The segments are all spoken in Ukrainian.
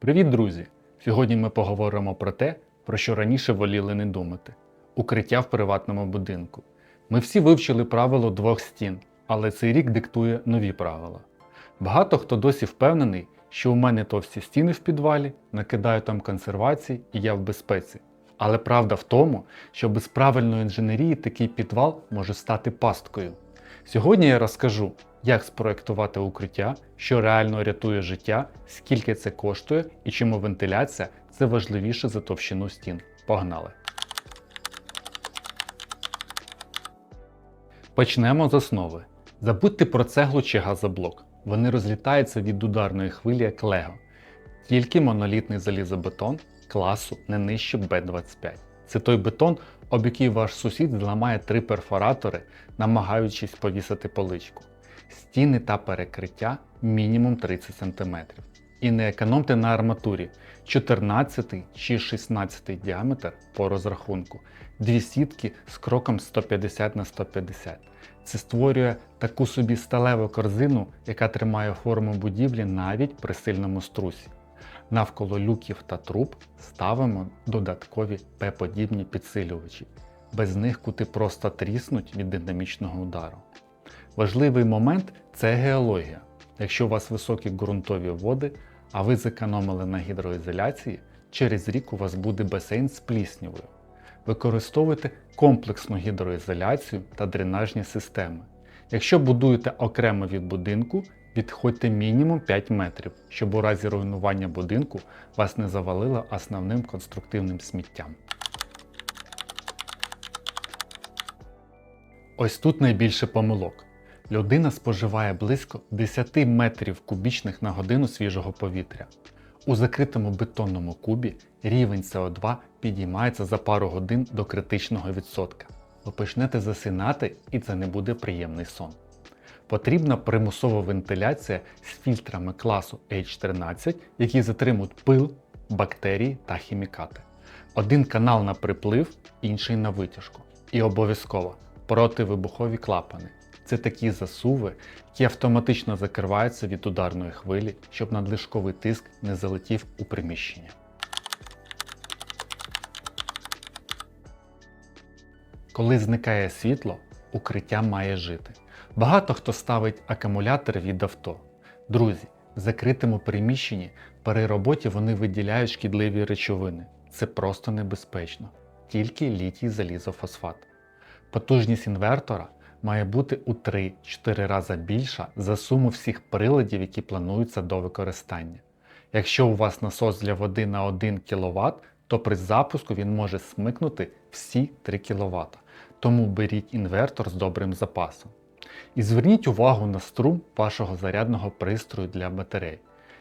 Привіт, друзі! Сьогодні ми поговоримо про те, про що раніше воліли не думати: укриття в приватному будинку. Ми всі вивчили правило двох стін, але цей рік диктує нові правила. Багато хто досі впевнений, що у мене товсті стіни в підвалі, накидаю там консервації і я в безпеці. Але правда в тому, що без правильної інженерії такий підвал може стати пасткою. Сьогодні я розкажу, як спроектувати укриття, що реально рятує життя, скільки це коштує і чому вентиляція це важливіше за товщину стін. Погнали! Почнемо з основи. Забудьте про цеглу чи газоблок. Вони розлітаються від ударної хвилі як лего. Тільки монолітний залізобетон класу не нижче Б25. Це той бетон, об який ваш сусід зламає три перфоратори, намагаючись повісити поличку. Стіни та перекриття мінімум 30 см. І не економте на арматурі 14 чи 16 діаметр по розрахунку. Дві сітки з кроком 150 на 150. Це створює таку собі сталеву корзину, яка тримає форму будівлі навіть при сильному струсі. Навколо люків та труб ставимо додаткові П-подібні підсилювачі. Без них кути просто тріснуть від динамічного удару. Важливий момент це геологія. Якщо у вас високі ґрунтові води, а ви зекономили на гідроізоляції, через рік у вас буде басейн з пліснявою. Використовуйте комплексну гідроізоляцію та дренажні системи. Якщо будуєте окремо від будинку, відходьте мінімум 5 метрів, щоб у разі руйнування будинку вас не завалило основним конструктивним сміттям. Ось тут найбільше помилок. Людина споживає близько 10 метрів кубічних на годину свіжого повітря. У закритому бетонному кубі рівень СО2 підіймається за пару годин до критичного відсотка. Ви почнете засинати і це не буде приємний сон. Потрібна примусова вентиляція з фільтрами класу H13, які затримують пил, бактерії та хімікати. Один канал на приплив, інший на витяжку. І обов'язково противибухові клапани. Це такі засуви, які автоматично закриваються від ударної хвилі, щоб надлишковий тиск не залетів у приміщення. Коли зникає світло, укриття має жити. Багато хто ставить акумулятори від авто. Друзі, в закритому приміщенні при роботі вони виділяють шкідливі речовини. Це просто небезпечно. Тільки літій залізофосфат. Потужність інвертора має бути у 3-4 рази більша за суму всіх приладів, які плануються до використання. Якщо у вас насос для води на 1 кВт, то при запуску він може смикнути всі 3 кВт. Тому беріть інвертор з добрим запасом. І зверніть увагу на струм вашого зарядного пристрою для батарей.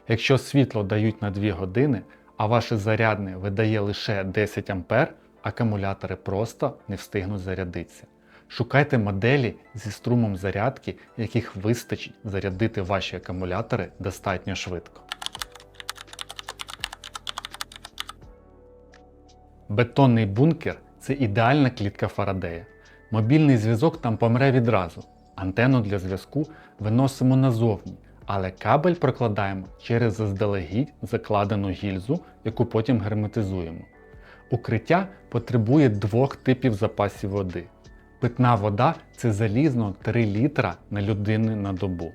Якщо світло дають на 2 години, а ваше зарядне видає лише 10 А, акумулятори просто не встигнуть зарядитися. Шукайте моделі зі струмом зарядки, яких вистачить зарядити ваші акумулятори достатньо швидко. Бетонний бункер це ідеальна клітка Фарадея. Мобільний зв'язок там помре відразу. Антенну для зв'язку виносимо назовні, але кабель прокладаємо через заздалегідь закладену гільзу, яку потім герметизуємо. Укриття потребує двох типів запасів води. Питна вода це залізно 3 літра на людину на добу.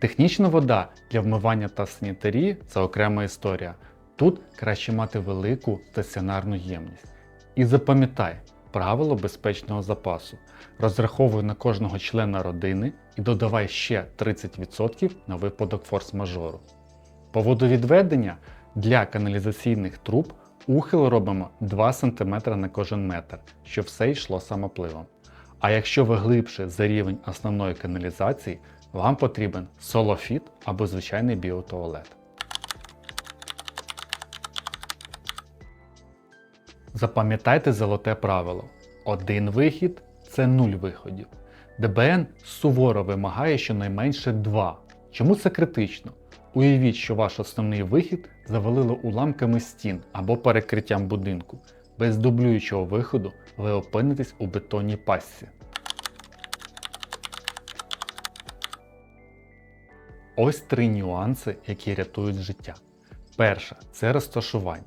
Технічна вода для вмивання та санітарії це окрема історія. Тут краще мати велику стаціонарну ємність. І запам'ятай правило безпечного запасу. Розраховуй на кожного члена родини і додавай ще 30% на випадок форс-мажору. По водовідведення для каналізаційних труб ухил робимо 2 см на кожен метр, щоб все йшло самопливом. А якщо ви глибше за рівень основної каналізації, вам потрібен солофіт або звичайний біотуалет. Запам'ятайте золоте правило: один вихід це нуль виходів. ДБН суворо вимагає щонайменше два. Чому це критично? Уявіть, що ваш основний вихід завалило уламками стін або перекриттям будинку. Без дублюючого виходу ви опинитесь у бетонній пастці. Ось три нюанси, які рятують життя. Перша це розташування.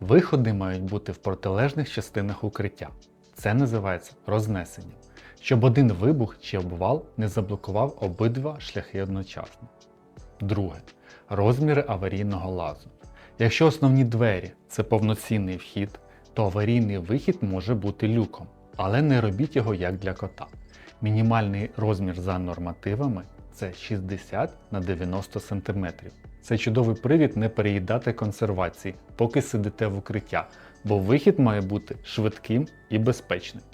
Виходи мають бути в протилежних частинах укриття. Це називається рознесенням, щоб один вибух чи обвал не заблокував обидва шляхи одночасно. Друге розміри аварійного лазу. Якщо основні двері це повноцінний вхід, то аварійний вихід може бути люком, але не робіть його як для кота. Мінімальний розмір за нормативами це 60 на 90 см. Це чудовий привід не переїдати консервації, поки сидите в укриття, бо вихід має бути швидким і безпечним.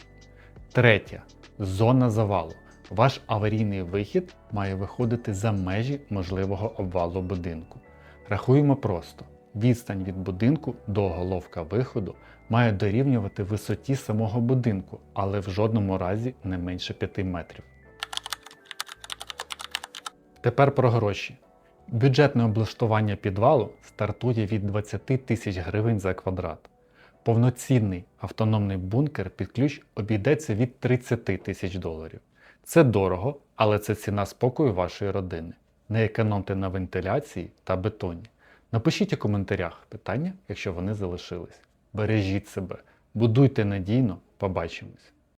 Третє. Зона завалу. Ваш аварійний вихід має виходити за межі можливого обвалу будинку. Рахуємо просто: відстань від будинку до головка виходу має дорівнювати висоті самого будинку, але в жодному разі не менше 5 метрів. Тепер про гроші. Бюджетне облаштування підвалу стартує від 20 тисяч гривень за квадрат. Повноцінний автономний бункер під ключ обійдеться від 30 тисяч доларів. Це дорого, але це ціна спокою вашої родини. Не економте на вентиляції та бетоні. Напишіть у коментарях питання, якщо вони залишились. Бережіть себе, будуйте надійно, побачимось.